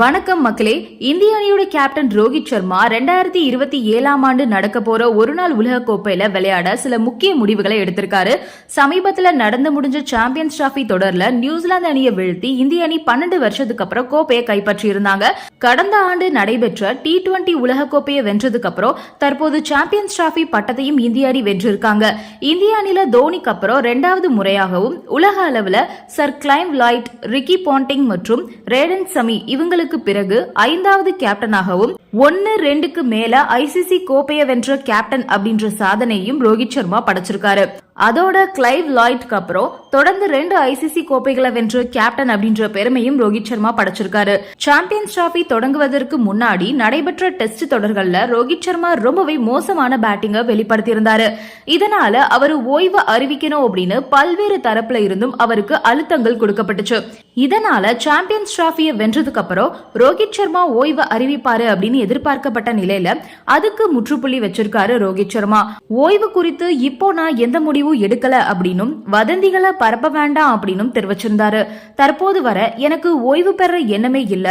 வணக்கம் மக்களே இந்திய அணியோட கேப்டன் ரோஹித் சர்மா ரெண்டாயிரத்தி இருபத்தி ஏழாம் ஆண்டு நடக்க போற ஒரு நாள் உலக கோப்பையில விளையாட சில முக்கிய முடிவுகளை எடுத்திருக்காரு. சமீபத்துல நடந்து முடிஞ்ச சாம்பியன்ஸ் டிராபி தொடர்ல நியூசிலாந்து அணியை வீழ்த்தி இந்திய அணி பன்னெண்டு வருஷத்துக்கு அப்புறம் கோப்பையை கைப்பற்றி இருந்தாங்க கடந்த ஆண்டு நடைபெற்ற டி டுவெண்டி உலக கோப்பையை வென்றதுக்கு அப்புறம் தற்போது சாம்பியன்ஸ் டிராபி பட்டத்தையும் இந்திய அணி வென்றிருக்காங்க. இந்திய அணில தோனிக்கு அப்புறம் ரெண்டாவது முறையாகவும் உலக அளவுல sir Clive Lloyd Ricky Ponting மற்றும் ரேடன் சமி இவங்களுக்கு பிறகு ஐந்தாவது கேப்டனாகவும் ஒன்னு ரெண்டுக்கு மேல ஐசிசி கோப்பையை வென்ற கேப்டன் அப்படின்ற சாதனையும் ரோஹித் சர்மா படைச்சிருக்காரு. அதோட கிளைவ் லாய்ட்க்கு அப்புறம் தொடர்ந்து ரெண்டு ஐசிசி கோப்பைகளை வென்ற கேப்டன் அப்படின்ற பெருமையும் ரோஹித் சர்மா படைச்சிருக்காரு. சாம்பியன்ஸ் டிராபி தொடங்குவதற்கு முன்னாடி நடைபெற்ற டெஸ்ட் தொடர்கள்ல ரோஹித் சர்மா ரொம்பவே மோசமான பேட்டிங்கை வெளிப்படுத்தியிருந்தாரு. இதனால அவர் ஓய்வு அறிவிக்கணும் அப்படின்னு பல்வேறு தரப்புல இருந்தும் அவருக்கு அழுத்தங்கள் கொடுக்கப்பட்டுச்சு. இதனால சாம்பியன்ஸ் டிராபியை வென்றதுக்கு அப்புறம் ரோஹித் சர்மா ஓய்வு அறிவிப்பாரு அப்படின்னு எதிர்பார்க்கப்பட்ட நிலையில அதுக்கு முற்றுப்புள்ளி வச்சிருக்காரு ரோஹித் சர்மா. ஓய்வு குறித்து இப்போ நான் எந்த முடிவும் எடுக்கல அப்படின்னும் வதந்திகளை பரப்ப வேண்டாம் அப்படின்னும் தெரிவிச்சிருந்தாரு. தற்போது வர எனக்கு ஓய்வு பெற எண்ணமே இல்ல.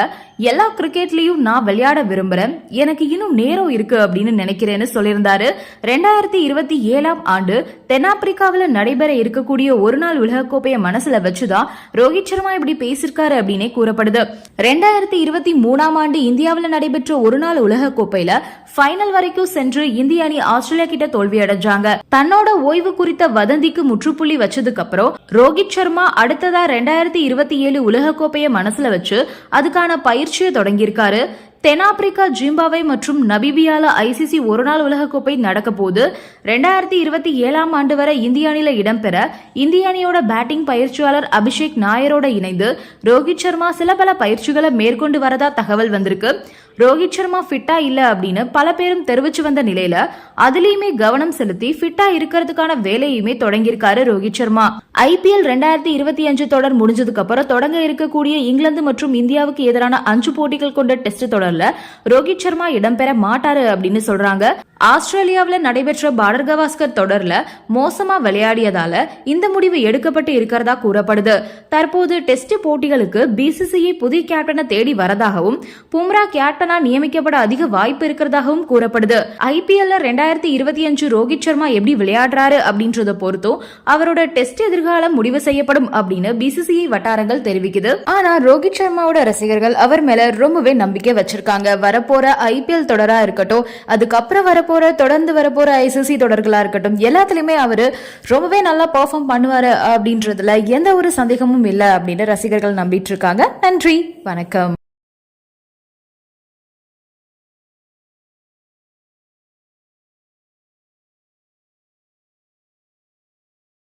எல்லா கிரிக்கெட்லயும் நான் விளையாட விரும்புறேன். எனக்கு இன்னும் நேரம் இருக்கு அப்படின்னு நினைக்கிறேன்னு சொல்லியிருந்தாரு. ரெண்டாயிரத்தி இருபத்தி ஏழாம் ஆண்டு தென்னாப்பிரிக்காவில் நடைபெற இருக்கக்கூடிய ஒரு நாள் உலகக்கோப்பையை மனசுல வச்சுதான் ரோஹித் சர்மா இப்படி பேசியிருக்காரு அப்படின்னே கூறப்படுது. ரெண்டாயிரத்தி இருபத்தி மூணாம் ஆண்டு இந்தியாவில் நடைபெற்ற ஒரு நாள் உலக கோப்பையில ஃபைனல் வரைக்கும் சென்று இந்திய அணி ஆஸ்திரேலியா கிட்ட தோல்வி அடைஞ்சாங்க தன்னோட ஓய்வு குறித்த வதந்திக்கு முற்றுப்புள்ளி வச்சதுக்கு அப்புறம் ரோஹித் சர்மா அடுத்ததா ரெண்டாயிரத்தி இருபத்தி ஏழு உலகக்கோப்பையை மனசுல வச்சு அதுக்கான பயிற்சியை தொடங்கியிருக்காரு. தென்னாப்பிரிக்கா ஜிம்பாவே மற்றும் நபிபியால ஐசிசி ஒருநாள் உலகக்கோப்பை நடக்க போது ரெண்டாயிரத்தி இருபத்தி ஏழாம் ஆண்டு வரை இந்திய அணியில இடம்பெற இந்திய அணியோட பேட்டிங் பயிற்சியாளர் அபிஷேக் நாயரோட இணைந்து ரோஹித் சர்மா சில பல பயிற்சிகளை மேற்கொண்டு வரதா தகவல் வந்திருக்கு. ரோஹித் சர்மா ஃபிட்டா இல்லை அப்படின்னு பல பேரும் தெரிவிச்சு வந்த நிலையில அதுலயுமே கவனம் செலுத்தி ஃபிட்டா இருக்கிறதுக்கான வேலையுமே தொடங்கியிருக்காரு ரோஹித் சர்மா. ஐபிஎல் ரெண்டாயிரத்தி இருபத்தி அஞ்சு தொடர் முடிஞ்சதுக்கு அப்புறம் தொடங்க இருக்கக்கூடிய இங்கிலாந்து மற்றும் இந்தியாவுக்கு எதிரான அஞ்சு போட்டிகள் கொண்ட டெஸ்ட் தொடர்ல ரோஹித் சர்மா இடம்பெற மாட்டாரு அப்படின்னு சொல்றாங்க. ஆஸ்திரேலியாவில் நடைபெற்ற பார்டர் கவாஸ்கர் தொடரில் மோசமா விளையாடியதால இந்த முடிவு எடுக்கப்பட்டு இருக்கிறதா கூறப்படுது. தற்போது டெஸ்ட் போட்டிகளுக்கு பிசிசிஐ புதிய கேப்டனை தேடி வரதாகவும் பும்ரா கேப்டனா நியமிக்கப்பட அதிக வாய்ப்பு இருக்கிறதாகவும் கூறப்படுது. ஐபிஎல்ல ரெண்டாயிரத்தி இருபத்தி அஞ்சு ரோஹித் சர்மா எப்படி விளையாடுறாரு அப்படின்றத பொறுத்தும் அவரோட டெஸ்ட் எதிர்காலம் முடிவு செய்யப்படும் அப்படின்னு பிசிசிஐ வட்டாரங்கள் தெரிவிக்குது. ஆனா ரோஹித் சர்மாவோட ரசிகர்கள் அவர் மேல ரொம்பவே நம்பிக்கை வச்சிருக்காங்க. வரப்போற ஐபிஎல் தொடரா இருக்கட்டும் அதுக்கப்புறம் வரப்போற தொடர்ந்து வரப்போற ஐசிசி தொடர்களா இருக்கட்டும் எல்லாத்துலயுமே அவரு ரொம்பவே நல்லா பெர்ஃபார்ம் பண்ணுவாரு அப்படின்றதுல எந்த ஒரு சந்தேகமும் இல்லை அப்படின்னு ரசிகர்கள் நம்பிட்டு இருக்காங்க. நன்றி வணக்கம்.